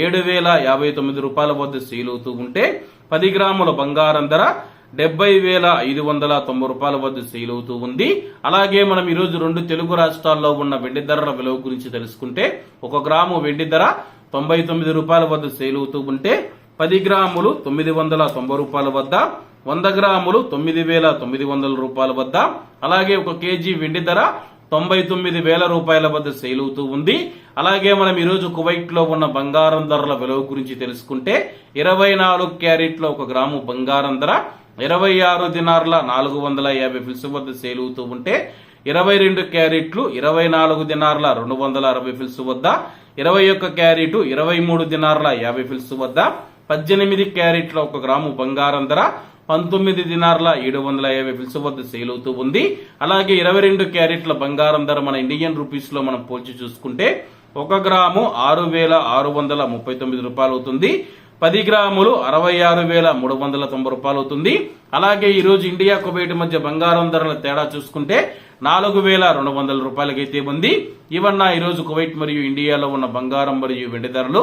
ఏడు వేల యాభై తొమ్మిది రూపాయల వద్ద సేలుతూ ఉంటే పది గ్రాముల బంగారం ధర డెబ్బై వేల ఐదు వందల తొంభై రూపాయల వద్ద సేల్ అవుతూ ఉంది. అలాగే మనం ఈరోజు రెండు తెలుగు రాష్ట్రాల్లో ఉన్న వెండి ధరల విలువ గురించి తెలుసుకుంటే ఒక గ్రాము వెండి ధర తొంభై తొమ్మిది రూపాయల వద్ద సేల్ అవుతూ ఉంటే పది గ్రాములు తొమ్మిది వందల తొంభై రూపాయల వద్ద వంద గ్రాములు తొమ్మిది వేల తొమ్మిది వందల రూపాయల వద్ద అలాగే ఒక కేజీ వెండి ధర తొంభై తొమ్మిది వేల రూపాయల వద్ద సేల్ అవుతూ ఉంది. అలాగే మనం ఈరోజు కువైట్లో ఉన్న బంగారం ధరల విలువ గురించి తెలుసుకుంటే ఇరవై నాలుగు క్యారెట్లో ఒక గ్రాము బంగారం ధర ఇరవై ఆరు దినార్ల నాలుగు వందల యాభై ఫిల్స్ వద్ద సేల్ అవుతూ ఉంటే ఇరవై రెండు క్యారెట్లు ఇరవై నాలుగు దినార్ల రెండు వందల అరవై ఫిల్స్ వద్ద ఇరవై ఒక్క క్యారెట్ ఇరవై మూడు దినార్ల యాభై ఫిల్స్ వద్ద పద్దెనిమిది క్యారెట్ల ఒక గ్రాము బంగారం ధర పంతొమ్మిది దినార్ల ఏడు వందల యాభై ఫిల్స్ వద్ద సేల్ అవుతూ ఉంది. అలాగే ఇరవై రెండు క్యారెట్ల బంగారం ధర మన ఇండియన్ రూపీస్లో మనం పోల్చి చూసుకుంటే ఒక గ్రాము ఆరు వేల ఆరు వందల ముప్పై తొమ్మిది రూపాయలు అవుతుంది. పది గ్రాములు అరవై ఆరు వేల మూడు వందల తొంభై రూపాయలు అవుతుంది. అలాగే ఈ రోజు ఇండియా కువైట్ మధ్య బంగారం ధరల తేడా చూసుకుంటే నాలుగు వేల రెండు వందల రూపాయలకైతే ఉంది. ఇవన్న ఈ రోజు కువైట్ మరియు ఇండియాలో ఉన్న బంగారం మరియు వెండి ధరలు